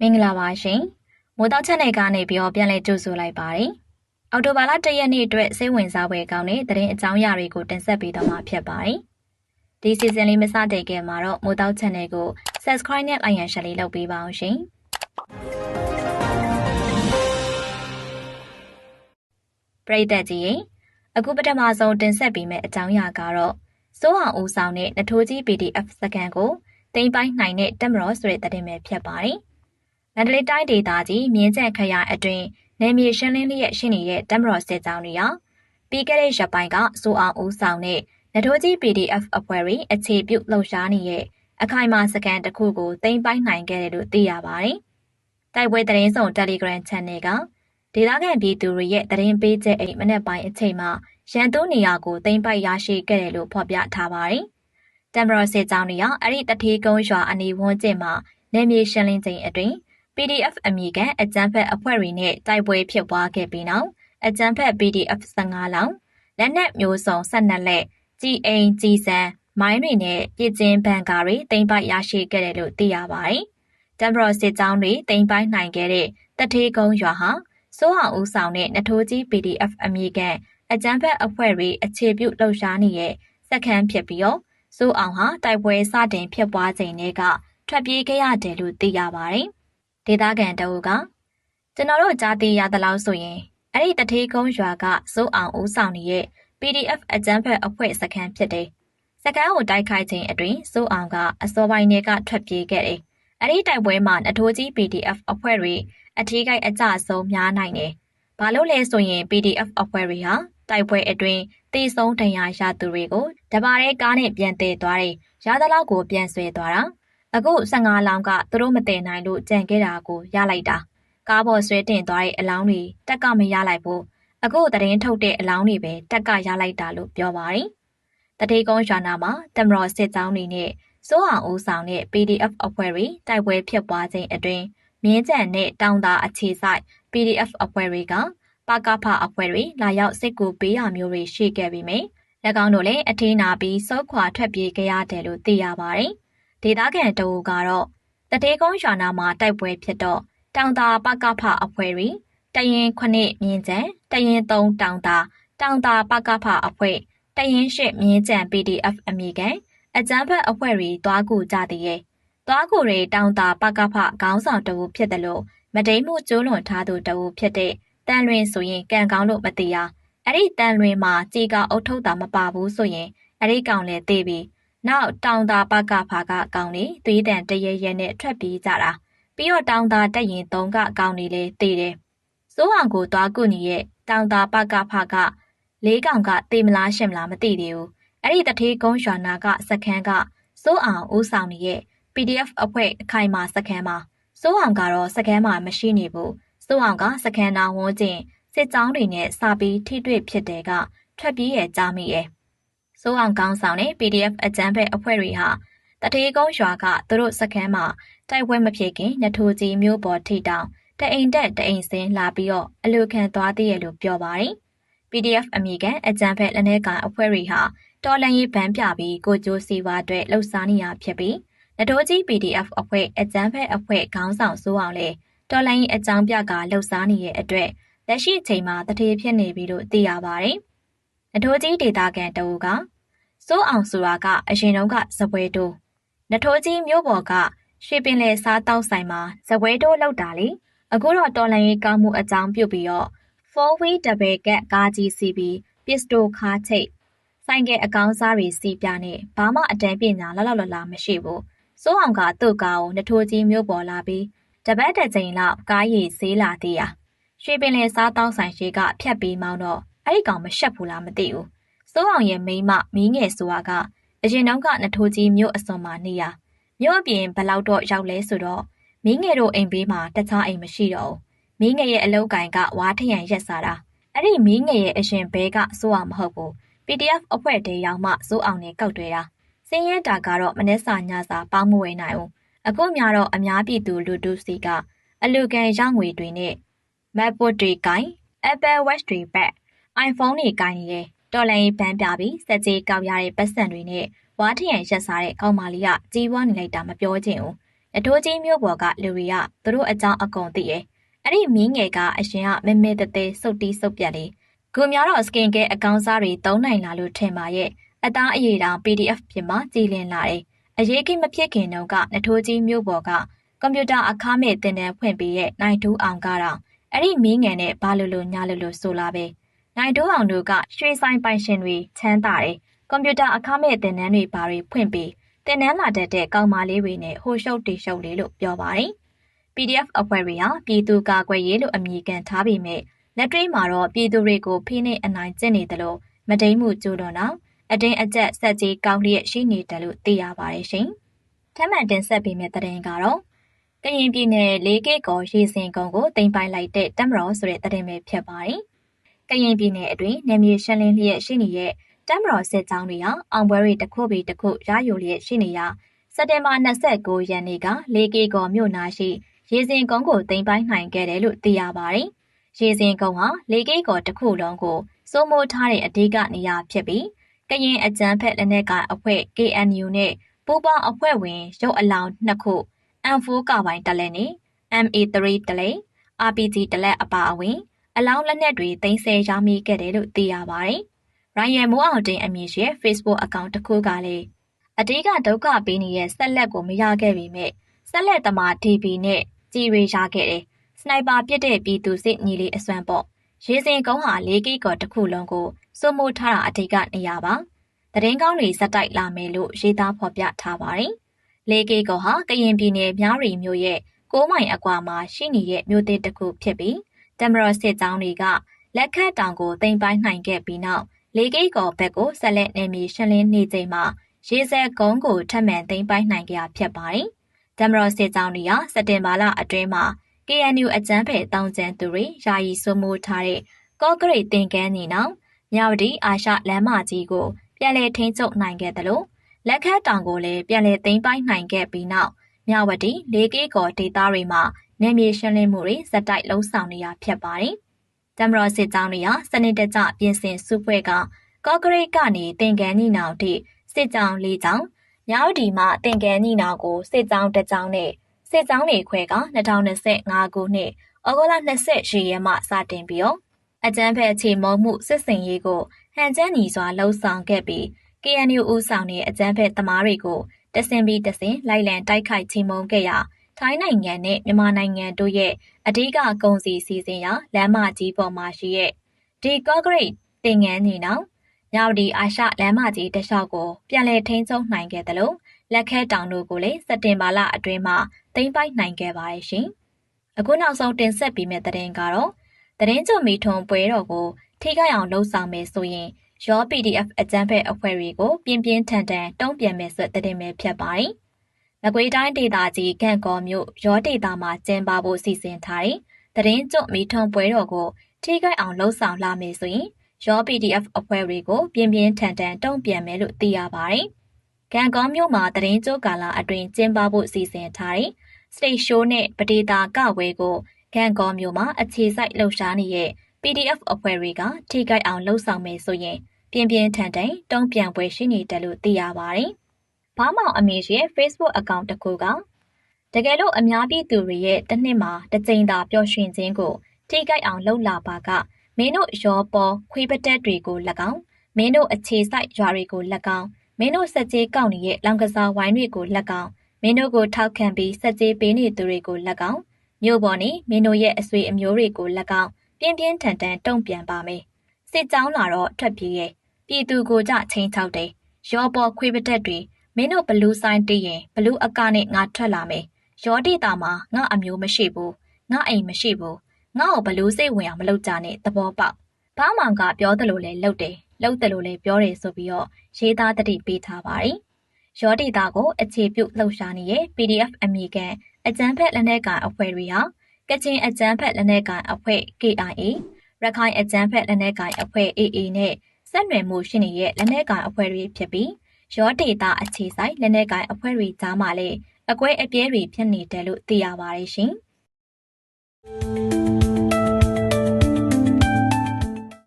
မင်္ဂလာပါရှင်မိုးတောက်ချက်နယ်ကနေပြီးတော့ပြန်လည်ကြိုဆိုလိုက်ပါတယ်အော်တိုဘာလ၁ရက်နေ့အတွက်စိတ်ဝင်စားပွဲကောင်းတဲ့သတင်းအကြောင်းအရာတွေကိုတင်ဆက်ပေးတော့မှာဖြစ်ပါတယ်ဒီစီဇန်လေးမစတဲ့ခင်မှာတော့မိုးတောက်ချက်နယ်ကို subscribe နဲ့ like ရန် share လေးလုပ်ပေးပါအောင်ရှင်ပရိသတ်ကြီးရေအခုပထမဆုံးတင်ဆက်ပေးမယ့်အကြောင်းအရာကတော့စိုးအောင်ဦးဆောင်တဲ့နထိုးကြီး PDF စကန်ကိုတင်ပိုင်းနိုင်တဲ့တက်မတော်ဆိုတဲ့သတင်းပဲဖြစ်ပါတယ်မ န္တလေးတိုင်းဒေသကြီးမြင်းကျန်ခရိုင်အတွင်းနေမြေရှင်းလင်းလျက်ရှိနေတဲ့တမတော်စစ်ကြောင်းတွေဟာပြီးခဲ့တဲ့ရက်ပိုင်းကစိုးအောင်ဦးဆောင်တဲ့နထိုးကြီး PDF အဖွဲ့တွေအခြေပြုလှုပ်ရှားနေတဲ့အခိုင်အမာစကန်တစ်ခုကိုတင်ပိုင်းနိုင်ခဲ့တယ်လို့သိရပါတယ်။တိုက်ပွဲသတင်းစုံ Telegram Channel ကဒေသခံပြည်သူတွေရဲ့သတင်းပေးချက်အိမ်မနေ့ပိုင်းအချိန်မှာရန်သူနေရာကိုတင်ပိုက်ရရှိခဲ့တယ်လို့ဖော်ပြထားပါတယ်။တမတော်စစ်ကြောင်းတွေကအဲ့ဒီတထေးကုန်းရွာအနီးဝန်းကျင်မှာနေမြေရှင်းလင်းခြင်းအတွင်း PDF အမည်ခံအကြမ်းဖက်အဖွဲ့တွေနဲ့တိုက်ပွဲဖြစ်ပွားခဲ့ပြီးနောက်အကြမ်းဖက် PDF 15လောင်းလက်နက်မျိုးစုံ12လက်ကြီးအိမ်ကြီးစံမိုင်းတွေနဲ့ပြည်ကျင်းဘန်ကာတွေတင်ပိုက်ရရှိခဲ့တယ်လို့သိရပါတယ်။တမ်ဘရော့စစ်ကြောင်းတွေတင်ပိုက်နိုင်ခဲ့တဲ့တထေးကုန်းရွာဟာစိုးအောင်ဦးဆောင်တဲ့နထိုးကြီး PDF အမည်ခံအကြမ်းဖက်အဖွဲ့တွေအခြေပြုလှုပ်ရှားနေတဲ့စက္ကန့်ဖြစ်ပြီးတော့စိုးအောင်ဟာတိုက်ပွဲစတင်ဖြစ်ပွားချိန်တွေကထွက်ပြေးခဲ့ရတယ်လို့သိရပါတယ်။ ဒေသခံတအုပ်ကကျွန်တော်တို့ကြားသိရသလောက်ဆိုရင်အဲ့ဒီတထေးကုန်းရွာကစိုးအောင်ဦးဆောင်နေတဲ့ PDF အကြမ်းဖက်အဖွဲ့စခန်းဖြစ်တယ်။စခန်းကိုတိုက်ခိုက်ခြင်းအတွင်းစိုးအောင်ကအစောပိုင်းတွေကထွက်ပြေးခဲ့တယ်။အဲ့ဒီတိုက်ပွဲမှာအထိုးကြီး PDF အဖွဲ့တွေအထီးကိုက်အကြဆုံးများနိုင်တယ်။ဘာလို့လဲဆိုရင် PDF အဖွဲ့တွေဟာတိုက်ပွဲအတွင်းတေဆုံးဒဏ်ရာရသူတွေကိုတပါးတဲ့ကားနဲ့ပြန်တည်သွားတယ်။ရသလောက်ကိုပြန်ဆွဲသွားတာ။ အခု15လောင်းကသူတို့မတည်နိုင်လို့ကြံခဲ့တာကိုရလိုက်တာ။ကားပေါ်ဆွဲတင်သွားတဲ့အလောင်းတွေတက်ကမရလိုက်ဘူး။အခုတရင်ထုတ်တဲ့အလောင်းတွေပဲတက်ကရလိုက်တာလို့ပြောပါတယ်။တတိကုန်းရွာနာမှာတမတော်စစ်ကြောင်းတွေနဲ့စိုးအောင်ဦးဆောင်တဲ့ PDF အဖွဲ့တွေတိုက်ပွဲဖြစ်ပွားခြင်းအတွင်းမြင်းကြံနဲ့တောင်သာအခြေဆိုင် PDF အဖွဲ့တွေကပကဖအဖွဲ့တွေလာရောက်စစ်ကူပေးရမျိုးတွေရှိခဲ့ပြီးမြဲ၎င်းတို့လည်းအထင်းနာပြီးစောက်ခွာထွက်ပြေးကြရတယ်လို့သိရပါတယ်။ ဒေသခံတအူကတော့တတေကုန်းရွာနာမှာတိုက်ပွဲဖြစ်တော့တောင်သာပကဖအဖွဲ့တွေတရင်ခုနှစ်မြင်းကြံတရင်သုံးတောင်သာတောင်သာပကဖအဖွဲ့တရင်ရှစ်မြင်းကြံ PDF အမိကန်အကြမ်းဖက်အဖွဲ့တွေတွားကူကြသည်ရဲ့သွားကူတွေတောင်တာပကဖခေါင်းဆောင်တဝူဖြစ်တယ်လို့မတိမ်မှုကျိုးလွန်ထားသူတဝူဖြစ်တဲ့တန်လွင်ဆိုရင်ကံကောင်းလို့မသိရအဲ့ဒီတန်လွင်မှာကြေကအုတ်ထုတ်တာမပါဘူးဆိုရင်အဲ့ဒီကောင်လည်းသိပြီ နောက်တောင်တာပကဖကကောင်နေသွေးတန်တရရဲနဲ့ထွက်ပြေးကြတာပြီးတော့တောင်တာတက်ရင်သုံးကကောင်နေလေသိတယ်စိုးအောင်ကိုသွားကုညီရဲ့တောင်တာပကဖကလေးကောင်ကတေမလားရှင်မလားမသိသေးဘူးအဲ့ဒီတထေးကုန်းရွာနာကစခန်းကစိုးအောင်ဦးဆောင်နေတဲ့ PDF အဖွဲ့အခိုင်အမာစခန်းမှာစိုးအောင်ကတော့စခန်းမှာမရှိနေဘူးစိုးအောင်ကစခန်းသားဝန်းကျင်စစ်ကြောင်းတွေနဲ့စာပြီးထိတွေ့ဖြစ်တဲ့ကထွက်ပြေးရကြမိရဲ့ စိုးအောင်ကောင်းဆောင်တဲ့ PDF အကြမ်းဖက်အဖွဲ့တွေဟာတထေးကုန်းရွာကသူတို့စခန်းမှာတိုက်ပွဲမဖြစ်ခင်နထိုးကြီးမျိုးပေါ်ထိတောင်တအိမ်တက်တအိမ်စင်းလာပြီးတော့အလူခံသွားသေးရလို့ပြောပါတယ် PDF အမိကန်အကြံဖက်လက်နက်ကန်အဖွဲ့တွေဟာတော်လန်ရေးဗန်းပြပြီးကိုကျိုးစီဝါအတွက်လှုပ်ရှားနေရဖြစ်ပြီးနတိုးကြီး PDF အဖွဲ့အကြမ်းဖက်အဖွဲ့ခေါင်းဆောင်စိုးအောင်လေတော်လိုင်းအကြောင်းပြကလှုပ်ရှားနေတဲ့အတွက်လက်ရှိအချိန်မှာတထေးဖြစ်နေပြီလို့သိရပါတယ်။ နတိုးကြီးဒေတာကန်တအူကစိုးအောင်ဆိုတာကအရင်တုန်းကဇပွဲတိုးနထိုးကြီးမြို့ပေါ်ကရွှေပင်လယ်စားတောက်ဆိုင်မှာဇပွဲတိုးလောက်တာလေအခုတော့တော်လိုင်းရေးကောင်းမှုအကြောင်းပြုပြီးတော့ four-way double gap ကားကြီးစီးပြီးပစ္စတိုခါချိတ်ဆိုင်ကဲအကောင်းစားတွေစီးပြနေဘာမှအတန်းပညာလောက်လောက်လာမရှိဘူး။စိုးအောင်ကသူ့ကားကိုနထိုးကြီးမြို့ပေါ်လာပြီးတပတ်တစ်ချိန်လောက်ကားရည်ဆေးလာသေးရရွှေပင်လယ်စားတောင်းဆိုင်ရှိကဖြတ်ပြီးမောင်းတော့ အဲ့ဒီကောင်မရှက်ဘူးလားမသိဘူးစိုးအောင်ရဲ့မိမမီးငယ်ဆိုတာကအရင်တော့ကနထိုးကြီးမြို့အစွန်မှာနေရမြို့အပြင်ဘလောက်တော့ရောက်လဲဆိုတော့မီးငယ်တို့အိမ်ဘေးမှာတခြားအိမ်မရှိတော့ဘူးမီးငယ်ရဲ့အလုတ်ကင်ကဝါထရန်ရက်စားတာအဲ့ဒီမီးငယ်ရဲ့အရှင်ဘဲကစိုးအောင်မဟုတ်ဘူး PDF အဖွဲ့တည်းရောက်မှစိုးအောင်နဲ့ကောက်တွေ့တာစင်းရဲတာကတော့မနေ့စာညစာပေါင်းမဝေနိုင်ဘူးအခုများတော့အများပြည်သူလူတုစီကအလူကန်ရောက်ငွေတွေနဲ့ MacBook တွေကိုင် Apple Watch တွေပတ် iPhone တွေကိုင်နေတယ်တော်လိုင်းပန်းပြပြီးစက်ကြီးကောက်ရတဲ့ပတ်စံတွေနဲ့ဝါထရန်ရက်စားတဲ့ကောင်မလေးကကြီးပွားနေလိုက်တာမပြောချင်ဘူး။အထိုးကြီးမျိုးပေါ်ကလူတွေကသူတို့အကြောင်းအကုန်သိရဲ့။အဲ့ဒီမင်းငယ်ကအရှင်ကမဲမဲတဲတဲစုတ်တီးစုတ်ပြက်လေး။ခုများတော့ skin care အကောင့်စားတွေသုံးနိုင်လာလို့ထင်ပါရဲ့။အသားအရည်တောင် PDF ဖြစ်မှကြည်လင်လာတယ်။အရေးကိမဖြစ်ခင်တုန်းကနထိုးကြီးမျိုးပေါ်ကကွန်ပျူတာအခမဲ့သင်တန်းဖွင့်ပေးရဲ့နိုင်တူးအောင်ကတော့အဲ့ဒီမင်းငယ်နဲ့ဘာလို့လို့ညာလို့လို့ဆိုလာပဲ။ နိုင်တူးအောင်တို့ကရွှေဆိုင်ပိုင်ရှင်တွေချမ်းသာတယ်။ကွန်ပျူတာအခမဲ့သင်တန်းတွေဘာတွေဖွင့်ပေးတင်နန်းလာတတ်တဲ့ကောင်မလေးတွေနဲ့ဟိုရှုပ်တီရှုပ်လေးလို့ပြောပါတယ်။ PDF အဖွဲ့တွေဟာပြည်သူကာကွယ်ရေးလို့အမည်ကန်ထားပေမဲ့လက်တွေ့မှာတော့ပြည်သူတွေကိုဖိနှိပ်အနိုင်ကျင့်နေတယ်လို့မတိမ်မှုကျိုးတော့တော့အတင်းအကျပ်စက်ကြီးကောင်းလျက်ရှိနေတယ်လို့သိရပါတယ်ရှင်။ထပ်မံတင်ဆက်ပေးမယ့်သတင်းကတော့ကရင်ပြည်နယ်လေးကိတ်ကောရေစင်ကုန်းကိုတင်ပိုင်လိုက်တဲ့တမတော်ဆိုတဲ့သတင်းပဲဖြစ်ပါတယ်။ ကရင်ပြည်နယ်အတွင်းနေမြေရှင်းလင်းလျက်ရှိနေတဲ့တမ်မတော်စစ်ကြောင်းတွေဟာအောင်ပွဲတွေတစ်ခုပြီးတစ်ခုရယူလျက်ရှိနေရာစက်တင်ဘာ29ရက်နေ့ကလေကီကော်မြို့နာရှိရေစင်ကုန်းကိုတင်ပိုင်းနိုင်ခဲ့တယ်လို့သိရပါတယ်။ရေစင်ကုန်းဟာလေကီကော်တစ်ခုလုံးကိုစိုးမိုးထားတဲ့အဓိကနေရာဖြစ်ပြီးကရင်အကြမ်းဖက်လက်နက်ကိုင်အဖွဲ့ KNU နဲ့ပူးပေါင်းအဖွဲ့ဝင်ရုပ်အလောင်းနှစ်ခု M4 ကပိုင်းတလဲနဲ့ MA3 တလဲ RPG တလက်အပါအဝင် အလောင်းလက်နက်တွေတင်ဆက်ရမိခဲ့တယ်လို့သိရပါတယ်။ရိုင်ယန်မိုးအောင်တင်အမည်ရှိ Facebook အကောင့်တစ်ခုကလည်းအတေးကဒုက္ခပေးနေတဲ့ဆက်လက်ကိုမရခဲ့ပေမဲ့ဆက်လက်သမား DB နဲ့ကြည်ရေရခဲ့တယ်။စနိုက်ပါပစ်တဲ့ပြည်သူစစ်ညီလေးအစွမ်းပေါ့။ရေစင်ကုန်းဟာ၄ကီကော်တစ်ခုလုံးကိုစိုးမိုးထားတာအတေးကနေရပါ။တရင်ကောင်းတွေဇက်တိုက်လာမယ်လို့ရေးသားဖော်ပြထားပါတယ်။၄ကီကော်ဟာကရင်ပြည်နယ်မြရီမြို့ရဲ့ကိုးမိုင်အကွာမှာရှိနေတဲ့မြို့သစ်တစ်ခုဖြစ်ပြီး တမရစစ်ကြောင်းတွေကလက်ခတ်တောင်ကိုတင်ပိုင်းနိုင်ခဲ့ပြီးနောက်လေးကိတ်ကော်ဘက်ကိုဆက်လက်နေမီရှင်းလင်းနေချိန်မှာရေစက်ကုန်းကိုထပ်မံသိမ်းပိုက်နိုင်ကြဖြစ်ပါတယ်။ဒမရောစစ်ကြောင်းတွေကစက်တင်ဘာလအတွင်းမှာ KNU အကြမ်းဖက်တောင်ကျန်သူတွေယာယီစိုးမိုးထားတဲ့ကော့ဂရိတ်တင်ကန်းနေနောက်မြဝတီအာရှလမ်းမကြီးကိုပြန်လည်ထိန်းချုပ်နိုင်ခဲ့တယ်လို့လက်ခတ်တောင်ကိုလည်းပြန်လည်သိမ်းပိုက်နိုင်ခဲ့ပြီးနောက်မြဝတီလေးကိတ်ကော်ဒေသတွေမှာ နေမြေရှင်းလင်းမှုတွေစက်တိုက်လှုံ့ဆော်နေရဖြစ်ပါတယ်။တမတော်စစ်ကြောင်းတွေဟာစနစ်တကျပြင်ဆင်စုဖွဲ့ကကော့ကရိတ်ကနေတင်ကန်းနီနောင်ထိစစ်ကြောင်း၄ကြောင်းမြောက်ဒီမှတင်ကန်းနီနောင်ကိုစစ်ကြောင်းတစ်ကြောင်းနဲ့စစ်ကြောင်းတွေခွဲက2025ခုနှစ်ဩဂုတ်လ28ရက်မှစတင်ပြီးတော့အကြမ်းဖက်အခြေမုံမှုစစ်စင်ရေးကိုဟန်ကျန်းညီစွာလှုံ့ဆော်ခဲ့ပြီး KNU ဦးဆောင်တဲ့အကြမ်းဖက်သမားတွေကိုတဆင်ပြီးတဆင်လိုက်လံတိုက်ခိုက်ချေမှုန်းခဲ့ရာ ထိုင်းနိုင်ငံနဲ့မြန်မာနိုင်ငံတို့ရဲ့အဓိကကုန်စည်စီစဉ်ရာလမ်းမကြီးပေါ်မှာရှိတဲ့ဒီကော့ဂရိတ်တင်ငန်းနေနောက်မြောက်ဒီအာရှလမ်းမကြီးတစ်လျှောက်ကိုပြန်လည်ထိန်းချုပ်နိုင်ခဲ့တယ်လို့လက်ခဲတောင်တို့ကိုလည်းစက်တင်ဘာလအတွင်းမှာသိမ်းပိုက်နိုင်ခဲ့ပါတယ်ရှင်။အခုနောက်ဆုံးတင်ဆက်ပေးမယ့်သတင်းကတော့သတင်းကြုံမီထုံပွဲတော်ကိုထိခိုက်အောင်လှုံ့ဆော်မယ်ဆိုရင်ရော PDF အကြမ်းဖက်အဖွဲ့တွေကိုပြင်းပြင်းထန်ထန်တုံ့ပြန်မယ်ဆိုတဲ့သတင်းပဲဖြစ်ပါတယ်။ မကွေးတိုင်းဒေသကြီးကန့်ကော်မြို့ရောဒေသမှာကျင်းပဖို့စီစဉ်ထားတဲ့သတင်းကျွတ်မီထုံပွဲတော်ကိုထိခိုက်အောင်လှုံ့ဆော်လာမယ်ဆိုရင်ရော PDF အဖွဲ့တွေကိုပြင်းပြင်းထန်ထန်တုံ့ပြန်မယ်လို့သိရပါတယ်။ကံကောမြို့မှာသတင်းကြိုကာလာအတွင်းကျင်းပဖို့စီစဉ်ထားတဲ့ State Show နဲ့ပဒေတာကဝဲကိုကံကောမြို့မှာအခြေစိုက်လှုပ်ရှားနေတဲ့ PDF အဖွဲ့တွေကထိခိုက်အောင်လှုံ့ဆော်မယ်ဆိုရင်ပြင်းပြင်းထန်ထန်တုံ့ပြန်ပွဲရှိနေတယ်လို့သိရပါတယ်။ ဘာမောင်အမေရဲ့ Facebook အကောင့်တစ်ခုကတကယ်လို့အများပြည်သူတွေရဲ့တစ်နှစ်မှာတစ်ကြိမ်သာပျော်ရွှင်ခြင်းကိုထိခိုက်အောင်လှုပ်လာပါကမင်းတို့ရောပေါ်ခွေးပတက်တွေကို၎င်းမင်းတို့အခြေဆိုင်ရွာတွေကို၎င်းမင်းတို့စက်ကြေးကောက်နေတဲ့လောင်ကစားဝိုင်းတွေကို၎င်းမင်းတို့ကိုထောက်ခံပြီးစက်ကြေးပေးနေသူတွေကို၎င်းမြို့ပေါ်နေမင်းတို့ရဲ့အဆွေအမျိုးတွေကို၎င်းပြင်းပြင်းထန်ထန်တုံ့ပြန်ပါမယ်စစ်ကြောင်းလာတော့ထွက်ပြေးရဲ့ပြည်သူကိုကြချင်းချောက်တယ်ရောပေါ်ခွေးပတက်တွေ မင်းတို့ဘလူးဆိုင်တည်ရင်ဘလူးအကနဲ့ငါထွက်လာမယ်ရောဒေတာမှာငါအမျိုးမရှိဘူးငါအိမ်မရှိဘူးငါ့ကိုဘလူးစိတ်ဝင်အောင်မလုပ်ကြနဲ့သဘောပေါက်ဘာမောင်ကပြောသလိုလဲလုပ်တယ်လုပ်တယ်လို့လဲပြောတယ်ဆိုပြီးတော့ရေးသားတတိပေးထားပါတယ်ရောဒေတာကိုအခြေပြုလှုပ်ရှားနေတဲ့ PDF အမေကန်အကြမ်းဖက်လက်နက်ကန်အဖွဲ့တွေဟာကချင်အကြမ်းဖက်လက်နက်ကန်အဖွဲ့ KIA ရခိုင်အကြမ်းဖက်လက်နက်ကန်အဖွဲ့ AA နဲ့ဆက်နွယ်မှုရှိနေတဲ့လက်နက်ကန်အဖွဲ့တွေဖြစ်ပြီး ရောဒေတာအခြေဆိုင်လက်နက်ကိုင်အဖွဲ့တွေကြားမှာလည်းအကွဲအပြဲတွေဖြစ်နေတယ်လို့သိရပါတယ်ရှင်။